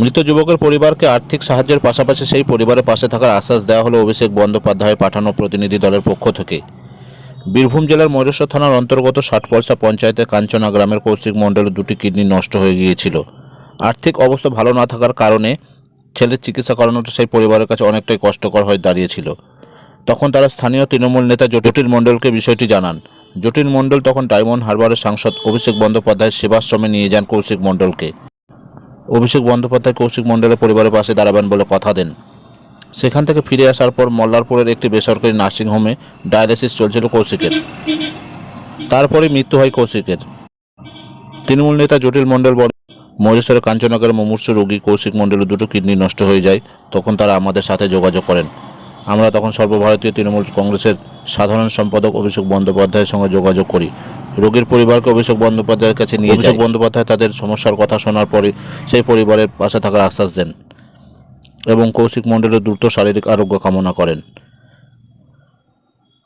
মৃত যুবকের পরিবারকে আর্থিক সাহায্যের পাশাপাশি সেই পরিবারের পাশে থাকার আশ্বাস দেওয়া হলো অভিষেক বন্দ্যোপাধ্যায় পাঠানো প্রতিনিধি দলের পক্ষ থেকে। বীরভূম জেলার ময়ূরেশ্বর থানার অন্তর্গত ষাটপলসা পঞ্চায়েতের কাঞ্চনা গ্রামের কৌশিক মণ্ডলের দুটি কিডনি নষ্ট হয়ে গিয়েছিল। আর্থিক অবস্থা ভালো না থাকার কারণে ছেলের চিকিৎসা করানোটা সেই পরিবারের কাছে অনেকটাই কষ্টকর হয়ে দাঁড়িয়েছিল। তখন তারা স্থানীয় তৃণমূল নেতা জটিল মণ্ডলকে বিষয়টি জানান। জটিল মণ্ডল তখন ডায়মন্ড হারবারের সাংসদ অভিষেক বন্দ্যোপাধ্যায়ের সেবাশ্রমে নিয়ে যান কৌশিক মণ্ডলকে। অভিষেক বন্দ্যোপাধ্যায় কৌশিক মণ্ডলের পরিবারের পাশে দাঁড়াবেন বলে কথা দেন। সেখান থেকে ফিরে আসার পর মল্লারপুরের একটি বেসরকারি নার্সিংহোমে ডায়ালিসিস চলছিল কৌশিকের। তারপরে মৃত্যু হয় কৌশিকের। তৃণমূল নেতা জটিল মণ্ডল বলেন, মহেশ্বরের কাঞ্চনগরের মুমূর্ষু রোগী কৌশিক মণ্ডলের দুটো কিডনি নষ্ট হয়ে যায়, তখন তারা আমাদের সাথে যোগাযোগ করেন। আমরা তখন সর্বভারতীয় তৃণমূল কংগ্রেসের সাধারণ সম্পাদক অভিষেক বন্দ্যোপাধ্যায়ের সঙ্গে যোগাযোগ করি। রোগীর পরিবারকে অভিষেক বন্দ্যোপাধ্যায়ের কাছে নিয়ে অভিষেক বন্দ্যোপাধ্যায় তাদের সমস্যার কথা শোনার পরে সেই পরিবারের পাশে থাকার আশ্বাস দেন এবং কৌশিক মণ্ডলের দ্রুত শারীরিক আরোগ্য কামনা করেন।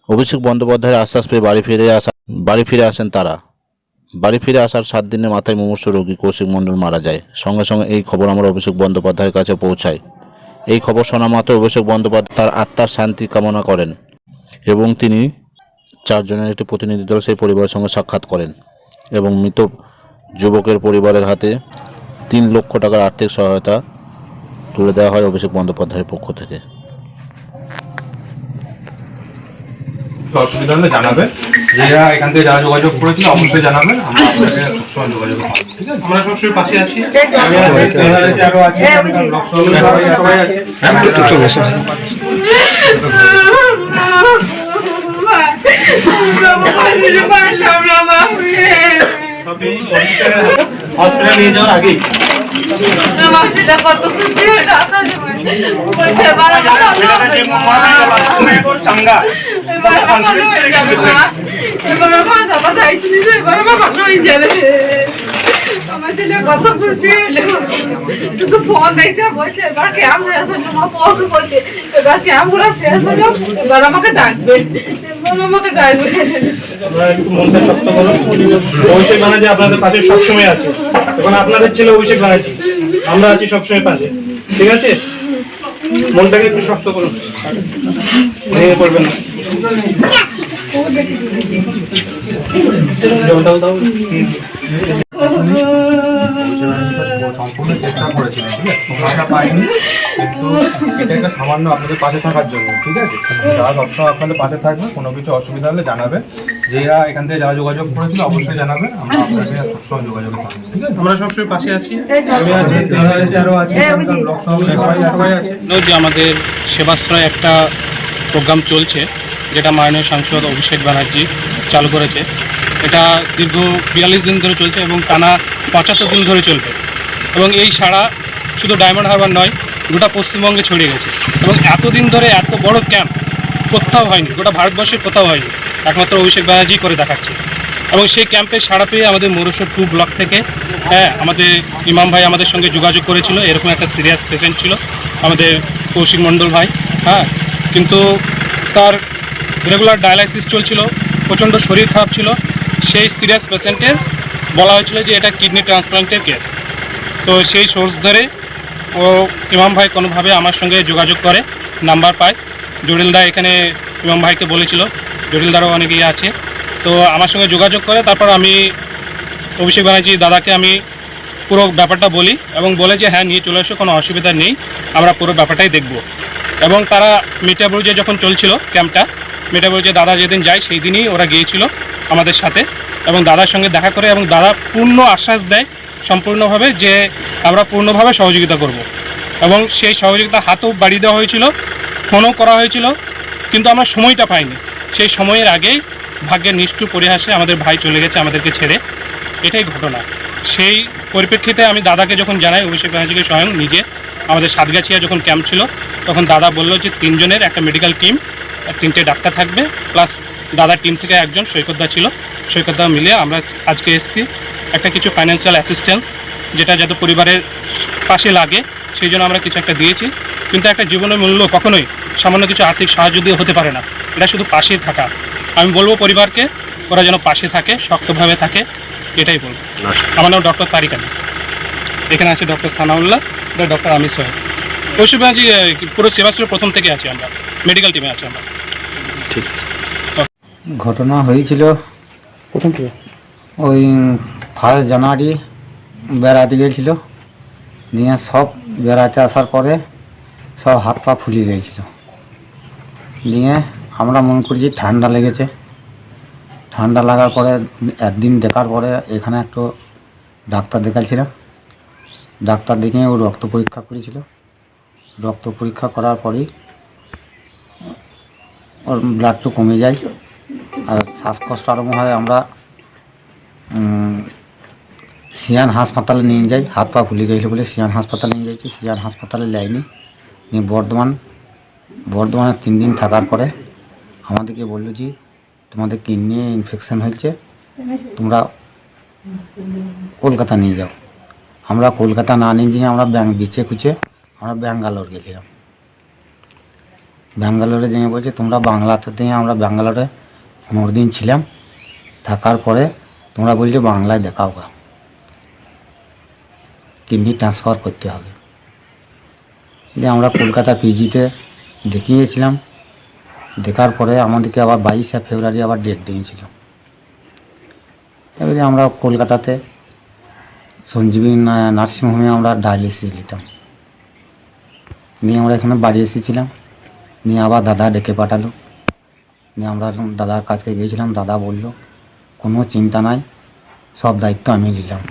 অভিষেক বন্দ্যোপাধ্যায়ের আশ্বাস পেয়ে বাড়ি ফিরে আসা বাড়ি ফিরে আসেন তারা। বাড়ি ফিরে আসার সাত দিনের মাথায় মুমূর্ষ রোগী কৌশিক মণ্ডল মারা যায়। সঙ্গে সঙ্গে এই খবর আমরা অভিষেক বন্দ্যোপাধ্যায়ের কাছে পৌঁছায়। এই খবর শোনা মাত্র অভিষেক বন্দ্যোপাধ্যায় তার আত্মার শান্তি কামনা করেন এবং তিনি চারজনের একটি প্রতিনিধি দল সেই পরিবারের সঙ্গে সাক্ষাৎ করেন এবং মৃত যুবকের পরিবারের হাতে তিন লক্ষ টাকার আর্থিক সহায়তা তুলে দেওয়া হয় অভিষেক বন্দ্যোপাধ্যায়ের পক্ষ থেকে। অসুবিধা হলে জানাবেন যারা এখান থেকে যারা যোগাযোগ করেছিল অবশ্যই জানাবেন আমরা আপনাকে সবসময় যোগাযোগ করব। ঠিক আছে? আমরা সবসময় পাশে আরও আছে, সবই হসপিটালে নিয়ে যাওয়ার আগেই কত খুশি হলো মা আমার আমার ছেলে কত খুশি হলো শুধু ফোন দেখছে বলছে এবার ক্যাম্প শেষ হলো মা বলছে এবার ক্যাম্পগুলো শেষ হলো এবার আমাকে ডাকবে। মনটা শক্ত করুন অভিষেক ব্যানার্জি আপনাদের পাশে সবসময় আছে। এখন আপনাদের ছেলে অভিষেক ব্যানার্জি। আমরা আছি সবসময় পাশে। ঠিক আছে? মনটাকে একটু শক্ত করুন। ভেঙে পড়বেন না। দাও, দাও, দাও। সম্পূর্ণ চেষ্টা ঠিক আছে আমরা পাইনি কিন্তু এটা একটা সামান্য আপনাদের পাশে থাকার জন্য ঠিক আছে। যারা সবসময় আপনাদের পাশে থাকবে কোনো কিছু অসুবিধা হলে জানাবেন যারা এখান থেকে যারা যোগাযোগ করেছিল অবশ্যই জানাবেন আমরা আপনাকে সবসময় যোগাযোগ থাকব ঠিক আছে। আমরা সবসময় পাশে আছি যে আমাদের সেবাশ্রয় একটা প্রোগ্রাম চলছে যেটা মাননীয় সাংসদ অভিষেক ব্যানার্জি চালু করেছে। এটা দীর্ঘ বিয়াল্লিশ দিন ধরে চলছে এবং টানা পঁচাত্তর দিন ধরে চলবে। এবং এই সারা শুধু ডায়মন্ড হারবার নয়, গোটা পশ্চিমবঙ্গে ছড়িয়ে গেছে। এবং এতদিন ধরে এত বড় ক্যাম্প কোথাও হয়নি, গোটা ভারতবর্ষে কোথাও হয়নি, একমাত্র অভিষেক ব্যানার্জি করে দেখাচ্ছে। এবং সেই ক্যাম্পে সাড়া পেয়ে আমাদের মরুসর টু ব্লক থেকে হ্যাঁ আমাদের ইমাম ভাই আমাদের সঙ্গে যোগাযোগ করেছিল, এরকম একটা সিরিয়াস পেশেন্ট ছিল, আমাদের কৌশিক মণ্ডল ভাই হ্যাঁ কিন্তু তার রেগুলার ডায়ালাইসিস চলছিল, প্রচণ্ড শরীর খারাপ ছিল। সেই সিরিয়াস পেশেন্টের বলা হয়েছিল যে এটা কিডনি ট্রান্সপ্লান্টের কেস তো সেই সোর্স ধরে ও ইমাম ভাই কোনোভাবে আমার সঙ্গে যোগাযোগ করে, নাম্বার পায়। জটিলদা এখানে ইমাম ভাইকে বলেছিল জটিলদারও অনেকেই আছে। তো আমার সঙ্গে যোগাযোগ করে, তারপর আমি অভিষেক ব্যানার্জি দাদাকে আমি পুরো ব্যাপারটা বলি এবং বলে যে হ্যাঁ নিয়ে চলে এসো, কোনো অসুবিধা নেই, আমরা পুরো ব্যাপারটাই দেখব। এবং তারা মিঠাবুরুজে যখন চলছিল ক্যাম্পটা মিঠাবুরুজে দাদা যেদিন যায়, সেই দিনই ওরা গিয়েছিল আমাদের সাথে এবং দাদার সঙ্গে দেখা করে এবং দাদা পূর্ণ আশ্বাস দেয় সম্পূর্ণভাবে যে আমরা পূর্ণভাবে সহযোগিতা করব। এবং সেই সহযোগিতা হাতও বাড়িয়ে দেওয়া হয়েছিল, ফোনও করা হয়েছিল, কিন্তু আমরা সময়টা পাইনি। সেই সময়ের আগেই ভাগ্যের নিষ্ঠুর পরিহাসে আমাদের ভাই চলে গেছে আমাদেরকে ছেড়ে। এটাই ঘটনা। সেই পরিপ্রেক্ষিতে আমি দাদাকে যখন জানাই, অভিষেক ব্যানার্জিকে স্বয়ং নিজে আমাদের সাতগাছিয়া যখন ক্যাম্প ছিল, তখন দাদা বলল যে তিনজনের একটা মেডিকেল টিম তিনটে ডাক্তার থাকবে প্লাস দাদার টিম থেকে একজন সৈকতদা ছিল। সৈকতদা মিলিয়ে আমরা আজকে এসেছি। একটা কিছু ফাইন্যান্সিয়াল অ্যাসিস্ট্যান্স যেটা যাতে পরিবারের পাশে লাগে সেই জন্য আমরা কিছু একটা দিয়েছি। কিন্তু একটা জীবনের মূল্য কখনোই সামান্য কিছু আর্থিক সাহায্য দিয়ে হতে পারে না। এটা শুধু পাশে থাকা। আমি বলব পরিবারকে ওরা যেন পাশে থাকে শক্তভাবে থাকে এটাই বলব। আমার নাম ডক্টর তারিক আলী এখানে আছে ডক্টর সানাউল্লাহ ডক্টর আমির সোহেল। ঐশ্বর ব্যানার্জি আহ, পুরো সেবাশ্রয় প্রথম থেকে আছি আমরা। মেডিকেল টিমে আছি আমরা। ঠিক আছে। ঘটনা হয়েছিল প্রথম থেকে? ওই ফার্স্ট জানুয়ারি বেড়াতে গিয়েছিল। নিয়ে সব বেড়াতে আসার পরে সব হাত পা ফুলিয়ে গিয়েছিল। নিয়ে আমরা মনে করি যে ঠান্ডা লেগেছে। ঠান্ডা লাগার পরে একদিন দেখার পরে এখানে একটু ডাক্তার দেখাচ্ছিলাম ডাক্তার দেখে ও রক্ত পরীক্ষা করেছিল। রক্ত পরীক্ষা করার পরেই ওর ব্লাডটা কমে যায় আর শ্বাসকষ্ট আরম্ভ হয়। আমরা সিয়ান হাসপাতালে নিয়ে যাই, হাত পা ফুলে গেছিল বলে সিয়ান হাসপাতালে নিয়ে যাইছি, সিয়ান হাসপাতালে যাইনি। নিয়ে বর্ধমান, বর্ধমানে তিন দিন থাকার পরে আমাদেরকে বলল যে, তোমাদের কিডনি ইনফেকশন হয়েছে, তোমরা কলকাতা নিয়ে যাও। আমরা কলকাতা না নিয়ে গিয়ে আমরা ব্যাঙ্ক বিচে খুঁজে, আমরা ব্যাঙ্গালোর গেছিলাম। ব্যাঙ্গালোরে যেয়ে বলছে, তোমরা বাংলাতে দিয়ে আমরা ব্যাঙ্গালোরে পনেরো দিন ছিলাম, থাকার পরে তোমরা বলছো বাংলায় দেখাও গা। কিডনি ট্রান্সফার করতে হবে। দিয়ে আমরা কলকাতা পিজিতে দেখিয়েছিলাম, দেখার পরে আমাদেরকে আবার বাইশে ফেব্রুয়ারি আবার ডেট দিয়েছিল। এবারে আমরা কলকাতাতে সঞ্জীবী নার্সিংহোমে আমরা ডায়ালিসিস নিতাম। নিয়ে আমরা এখানে বাড়ি এসেছিলাম। নিয়ে আবার দাদা ডেকে পাঠালো। নিয়ে আমরা দাদার কাছে গিয়েছিলাম। দাদা বলল, কোনো চিন্তা নাই, সব দায়িত্ব আমি নিলাম।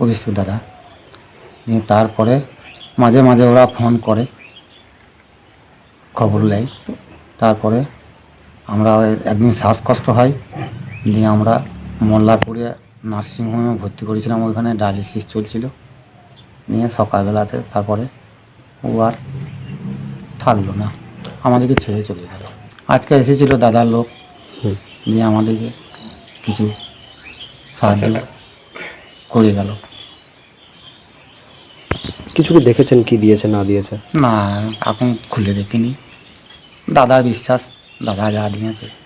অভিষেক দাদা তারপরে মাঝে মাঝে ওরা ফোন করে খবর নেয়। তারপরে আমরা একদিন শ্বাসকষ্ট হয় দিয়ে আমরা মোল্লাপুরে নার্সিংহোমে ভর্তি করেছিলাম ওইখানে ডায়ালিসিস চলছিল। নিয়ে সকালবেলাতে তারপরে ও আর থাকল না আমাদেরকে ছেড়ে চলে গেল। আজকে এসেছিল দাদার লোক। নিয়ে আমাদেরকে কিছু সাহায্য করে গেল। কিছু কি দেখেছেন, কি দিয়েছে, না দিয়েছে? না, এখন খুলে দেখিনি। দাদা বিশ্বাস, দাদা যা দিয়েছে।